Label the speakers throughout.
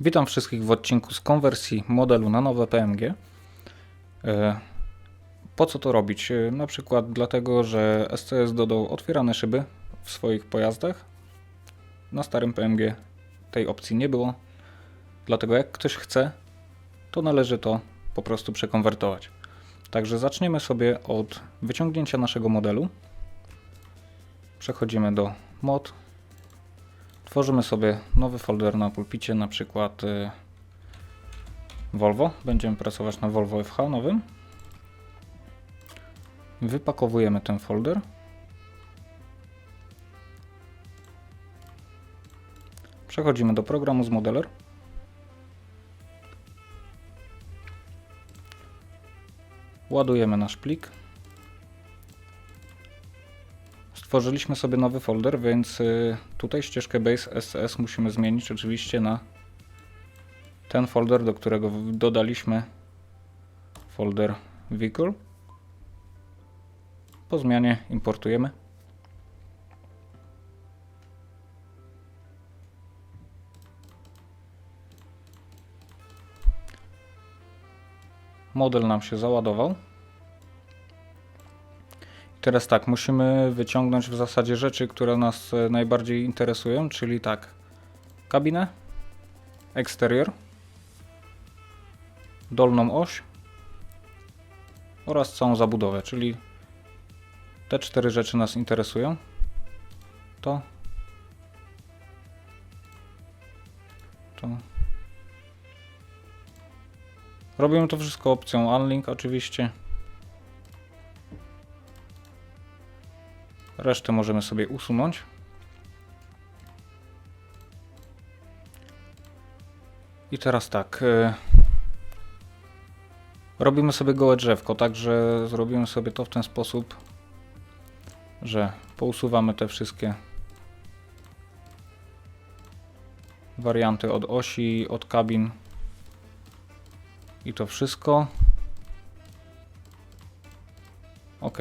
Speaker 1: Witam wszystkich w odcinku z konwersji modelu na nowe PMG. E, Po co to robić? E, Na przykład dlatego, że SCS dodał otwierane szyby w swoich pojazdach. Na starym PMG tej opcji nie było. Dlatego jak ktoś chce, to należy to po prostu przekonwertować. Także zaczniemy sobie od wyciągnięcia naszego modelu. Przechodzimy do mod, Tworzymy sobie nowy folder na pulpicie, na przykład y, Volvo. Będziemy pracować na Volvo FH nowym. Wypakowujemy ten folder. Przechodzimy do programu z modeler. Ładujemy nasz plik. Stworzyliśmy sobie nowy folder, więc y, tutaj ścieżkę base SCS musimy zmienić oczywiście na ten folder, do którego dodaliśmy folder vehicle. Po zmianie importujemy. Model nam się załadował. Teraz tak, musimy wyciągnąć w zasadzie rzeczy, które nas e, najbardziej interesują, czyli tak, kabinę, eksterior, dolną oś oraz całą zabudowę, czyli te cztery rzeczy nas interesują. To, to. Robimy to wszystko opcją Unlink oczywiście. Resztę możemy sobie usunąć. I teraz tak. y, Robimy sobie gołe drzewko, także zrobimy sobie to w ten sposób, że pousuwamy te wszystkie warianty od osi, od kabin i to wszystko. Ok.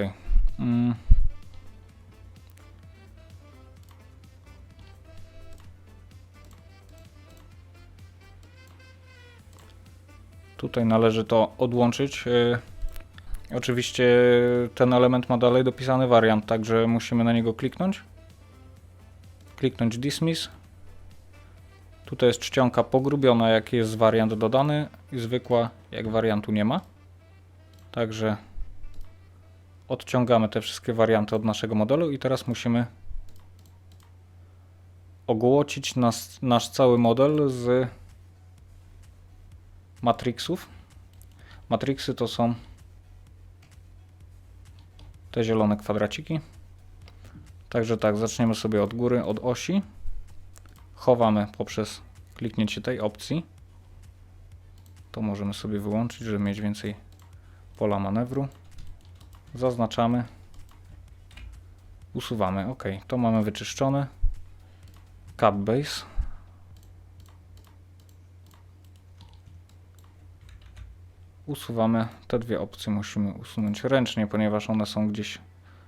Speaker 1: Mm. Tutaj należy to odłączyć. Yy, Oczywiście ten element ma dalej dopisany wariant, także musimy na niego kliknąć. Kliknąć Dismiss. Tutaj jest czcionka pogrubiona, jak jest wariant dodany i zwykła, jak wariantu nie ma. Także odciągamy te wszystkie warianty od naszego modelu i teraz musimy ogłocić nas, nasz cały model z matrixów. Matrixy to są te zielone kwadraciki. Także tak, zaczniemy sobie od góry, od osi. Chowamy poprzez kliknięcie tej opcji. To możemy sobie wyłączyć, żeby mieć więcej pola manewru. Zaznaczamy. Usuwamy. OK, to mamy wyczyszczone. Cap base. Usuwamy te dwie opcje musimy usunąć ręcznie, ponieważ one są gdzieś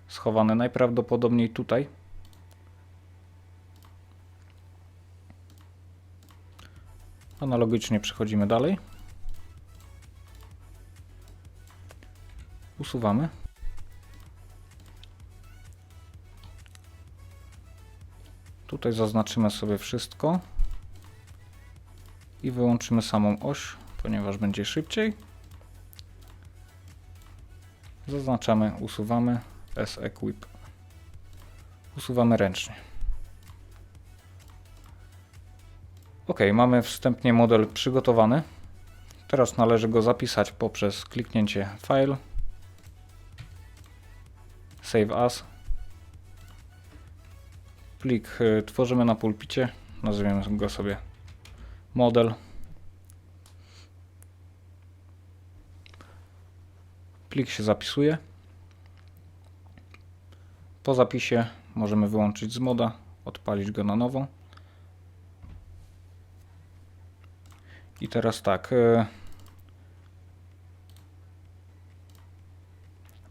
Speaker 1: schowane najprawdopodobniej tutaj. Analogicznie przechodzimy dalej. Usuwamy. Tutaj zaznaczymy sobie wszystko i wyłączymy samą oś, ponieważ będzie szybciej. Zaznaczamy, usuwamy S-Equip. Usuwamy ręcznie. Ok, mamy wstępnie model przygotowany. Teraz należy go zapisać poprzez kliknięcie File, Save As. Plik y, tworzymy na pulpicie, nazwiemy go sobie model. Plik się zapisuje. Po zapisie możemy wyłączyć z moda, odpalić go na nowo. I teraz tak. e,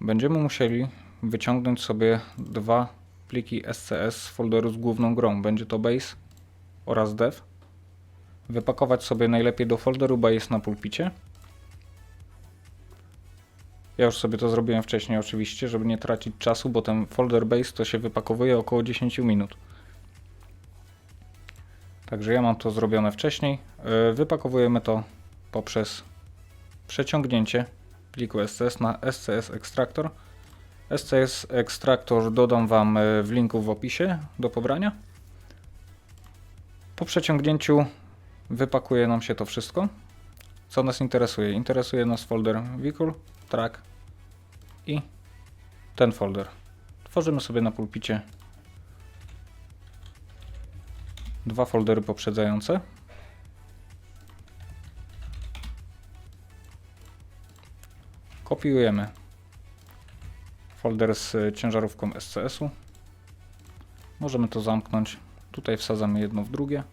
Speaker 1: Będziemy musieli wyciągnąć sobie dwa pliki SCS z folderu z główną grą. Będzie to base oraz dev. wypakować sobie najlepiej do folderu Base na pulpicie. Ja już sobie to zrobiłem wcześniej oczywiście, żeby nie tracić czasu, bo ten folder base to się wypakowuje około 10 minut. Także ja mam to zrobione wcześniej. Yy, Wypakowujemy to poprzez przeciągnięcie pliku SCS na SCS Extractor. SCS Extractor dodam Wam yy, w linku w opisie do pobrania. Po przeciągnięciu wypakuje nam się to wszystko. Co nas interesuje? Interesuje nas folder vehicle, track i ten folder. Tworzymy sobie na pulpicie dwa foldery poprzedzające. Kopiujemy folder z ciężarówką SCS-u. Możemy to zamknąć. Tutaj wsadzamy jedno w drugie.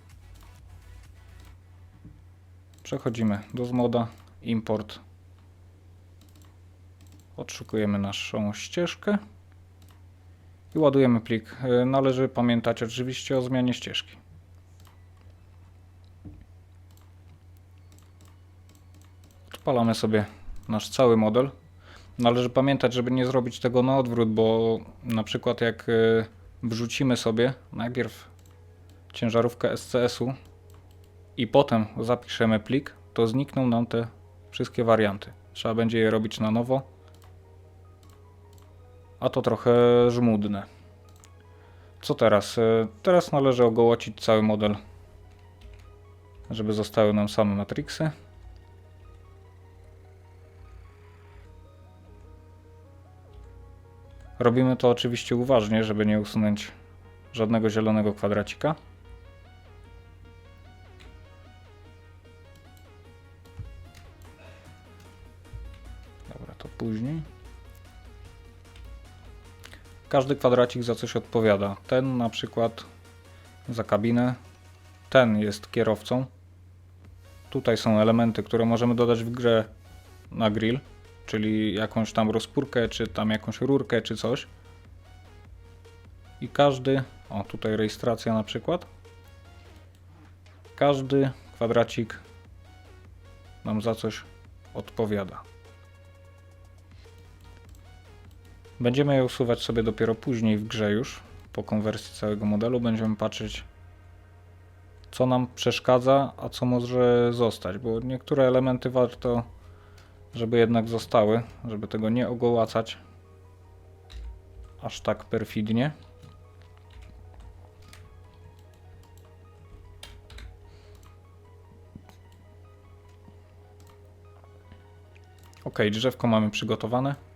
Speaker 1: Przechodzimy do zmoda, import. Odszukujemy naszą ścieżkę i ładujemy plik. E, Należy pamiętać oczywiście o zmianie ścieżki. Odpalamy sobie nasz cały model. Należy pamiętać, żeby nie zrobić tego na odwrót, bo na przykład jak e, wrzucimy sobie najpierw ciężarówkę SCS-u i potem zapiszemy plik, to znikną nam te wszystkie warianty. Trzeba będzie je robić na nowo, a to trochę żmudne. Co teraz? E, Teraz należy ogołocić cały model, żeby zostały nam same matriksy. Robimy to oczywiście uważnie, żeby nie usunąć żadnego zielonego kwadracika. Dobra, to później. Każdy kwadracik za coś odpowiada. Ten na przykład za kabinę, ten jest kierowcą. Tutaj są elementy, które możemy dodać w grze na grill, czyli jakąś tam rozpórkę, czy tam jakąś rurkę, czy coś. I każdy, o tutaj rejestracja na przykład, każdy kwadracik nam za coś odpowiada. Będziemy je usuwać sobie dopiero później w grze już, po konwersji całego modelu. Będziemy patrzeć, co nam przeszkadza, a co może zostać, bo niektóre elementy warto, żeby jednak zostały, żeby tego nie ogołacać aż tak perfidnie. Ok, drzewko mamy przygotowane.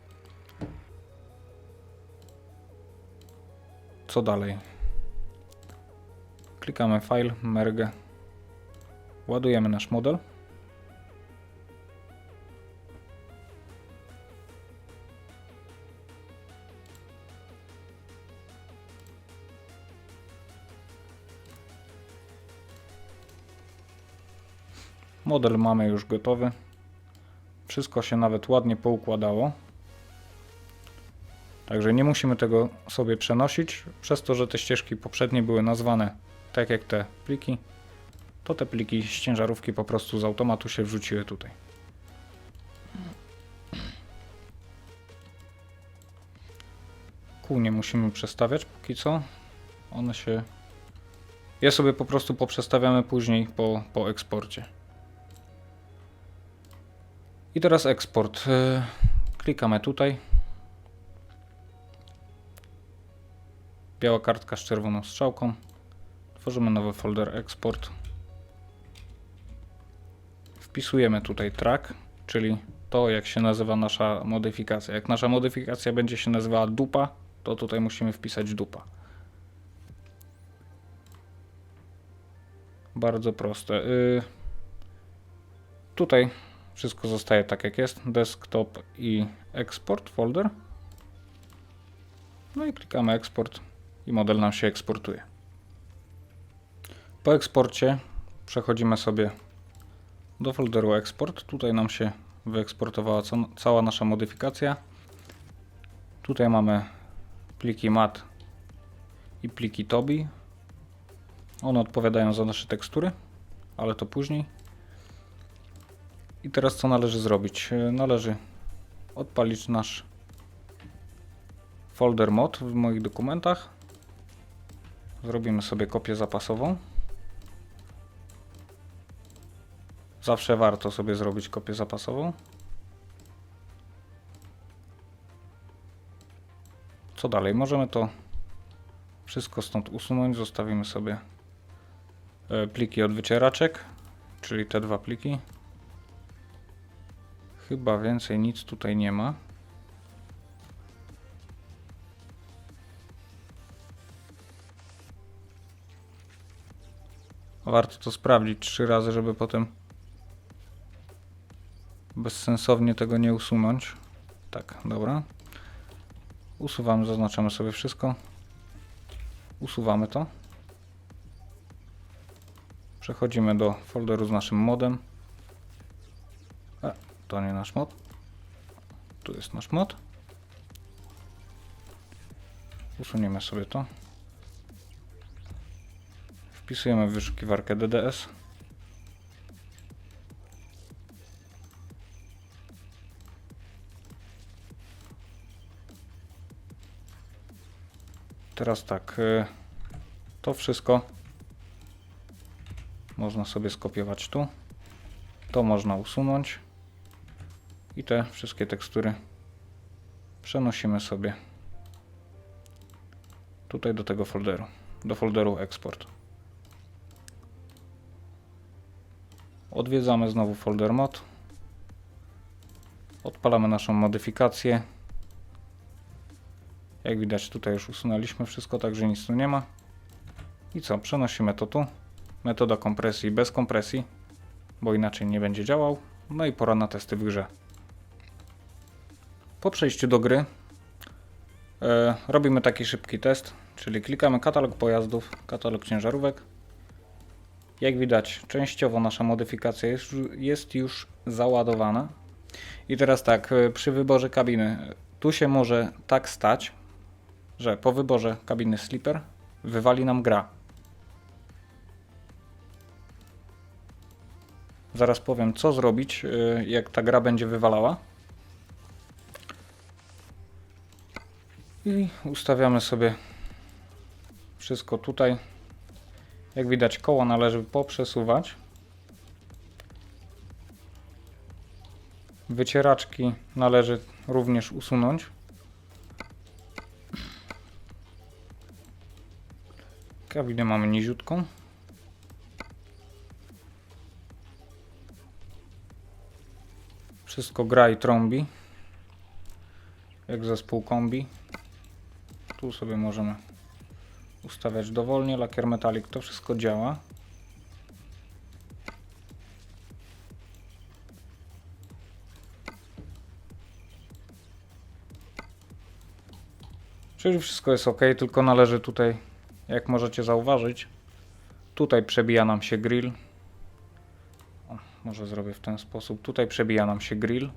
Speaker 1: Co dalej? Klikamy File, Merge. Ładujemy nasz model. Model mamy już gotowy. Wszystko się nawet ładnie poukładało. Także nie musimy tego sobie przenosić. Przez to, że te ścieżki poprzednie były nazwane tak jak te pliki, to te pliki z ciężarówki po prostu z automatu się wrzuciły tutaj. Kół nie musimy przestawiać póki co. One się... Je sobie po prostu poprzestawiamy później po, po eksporcie. I teraz eksport. Yy, Klikamy tutaj. Biała kartka z czerwoną strzałką. Tworzymy nowy folder export. Wpisujemy tutaj track, czyli to jak się nazywa nasza modyfikacja. Jak nasza modyfikacja będzie się nazywała dupa, to tutaj musimy wpisać dupa. Bardzo proste. Yy, tutaj wszystko zostaje tak jak jest. Desktop i export folder. No i klikamy export i model nam się eksportuje. Po eksporcie przechodzimy sobie do folderu export. Tutaj nam się wyeksportowała ca- cała nasza modyfikacja. Tutaj mamy pliki mat i pliki tobi. One odpowiadają za nasze tekstury. ale to później. I teraz co należy zrobić? Należy odpalić nasz folder mod w moich dokumentach. Zrobimy sobie kopię zapasową. Zawsze warto sobie zrobić kopię zapasową. Co dalej? Możemy to wszystko stąd usunąć. Zostawimy sobie e, pliki od wycieraczek, czyli te dwa pliki. Chyba więcej nic tutaj nie ma. Warto to sprawdzić trzy razy, żeby potem bezsensownie tego nie usunąć. Tak, dobra. Usuwamy, zaznaczamy sobie wszystko. Usuwamy to. Przechodzimy do folderu z naszym modem. E, to nie nasz mod. Tu jest nasz mod. Usuniemy sobie to. Wpisujemy w wyszukiwarkę DDS. Teraz tak, y, to wszystko można sobie skopiować tu. To można usunąć. I te wszystkie tekstury przenosimy sobie tutaj do tego folderu, do folderu export. Odwiedzamy znowu folder mod. Odpalamy naszą modyfikację. Jak widać tutaj już usunęliśmy wszystko, także nic tu nie ma. I co? Przenosimy to tu. Metoda kompresji bez kompresji, bo inaczej nie będzie działał. No i pora na testy w grze. Po przejściu do gry e, robimy taki szybki test, czyli klikamy katalog pojazdów, katalog ciężarówek. Jak widać, częściowo nasza modyfikacja jest, jest już załadowana. I teraz tak, e, przy wyborze kabiny, tu się może tak stać, że po wyborze kabiny sleeper wywali nam gra. Zaraz powiem, co zrobić, y, jak ta gra będzie wywalała. I ustawiamy sobie wszystko tutaj. Jak widać, koła należy poprzesuwać. Wycieraczki należy również usunąć. Kabinę mamy niziutką. Wszystko gra i trąbi. Jak zespół kombi. Tu sobie możemy ustawiać dowolnie. Lakier metalik to wszystko działa. Czyli wszystko jest ok, tylko należy tutaj, jak możecie zauważyć, tutaj przebija nam się grill. O, może zrobię w ten sposób. Tutaj przebija nam się grill.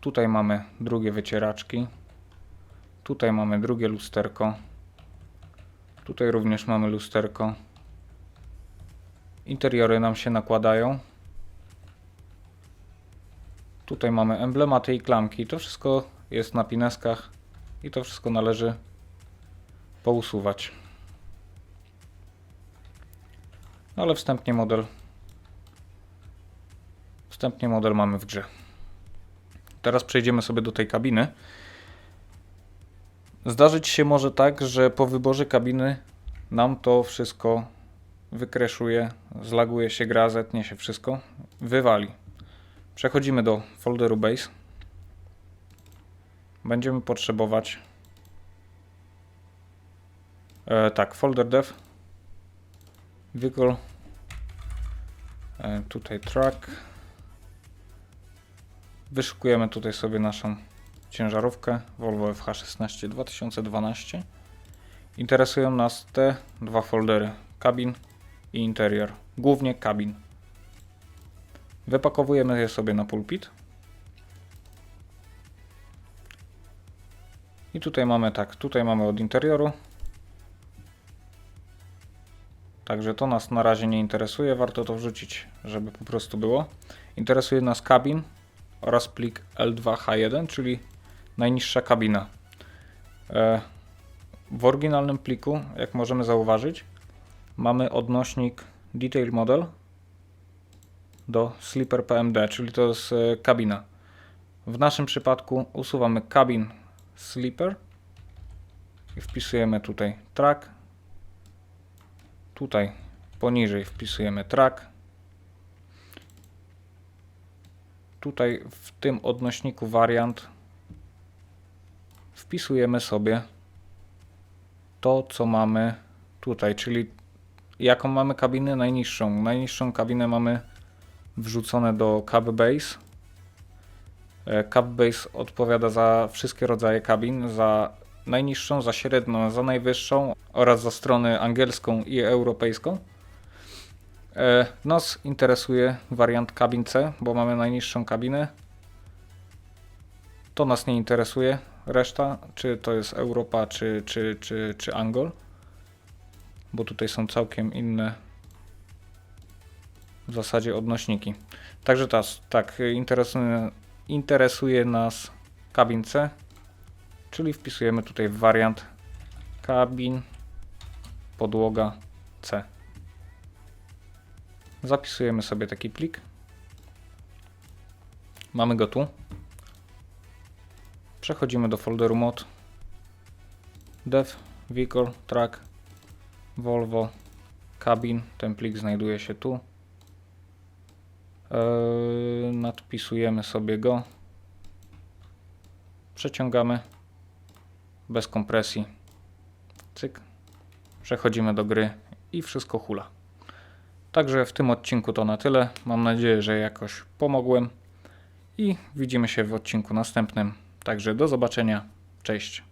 Speaker 1: Tutaj mamy drugie wycieraczki. Tutaj mamy drugie lusterko. Tutaj również mamy lusterko. Interiory nam się nakładają. Tutaj mamy emblematy i klamki. To wszystko jest na pineskach i to wszystko należy pousuwać. No ale wstępnie model wstępnie model mamy w grze. Teraz przejdziemy sobie do tej kabiny. Zdarzyć się może tak, że po wyborze kabiny nam to wszystko wykreszuje, zlaguje się gra, zetnie się wszystko, wywali. Przechodzimy do folderu base. Będziemy potrzebować e, tak, folder dev vehicle e, tutaj track wyszukujemy tutaj sobie naszą ciężarówkę Volvo FH16 2012 interesują nas te dwa foldery kabin i interior głównie kabin wypakowujemy je sobie na pulpit I tutaj mamy tak, tutaj mamy od interioru. Także to nas na razie nie interesuje, warto to wrzucić, żeby po prostu było. Interesuje nas kabin oraz plik L2H1, czyli najniższa kabina. E, W oryginalnym pliku, jak możemy zauważyć, mamy odnośnik Detail Model do Sleeper PMD, czyli to jest e, kabina. W naszym przypadku usuwamy cabin Sleeper i wpisujemy tutaj track. Tutaj poniżej wpisujemy track. Tutaj w tym odnośniku wariant wpisujemy sobie to, co mamy tutaj, czyli jaką mamy kabinę najniższą. Najniższą kabinę mamy wrzucone do cab base. E, Cab base odpowiada za wszystkie rodzaje kabin, za najniższą, za średnią, za najwyższą oraz za stronę angielską i europejską. E, Nas interesuje wariant kabin C, bo mamy najniższą kabinę. To nas nie interesuje. Reszta, czy to jest Europa, czy, czy, czy, czy Angol, bo tutaj są całkiem inne w zasadzie odnośniki. Także tas, tak, interesuje, interesuje nas kabin C, czyli wpisujemy tutaj wariant kabin podłoga C. Zapisujemy sobie taki plik. Mamy go tu. Przechodzimy do folderu mod. Dev, vehicle, track, Volvo, cabin. Ten plik znajduje się tu. Eee, nadpisujemy sobie go. Przeciągamy bez kompresji. Cyk. Przechodzimy do gry i wszystko hula. Także w tym odcinku to na tyle. Mam nadzieję, że jakoś pomogłem i widzimy się w odcinku następnym. Także do zobaczenia. Cześć.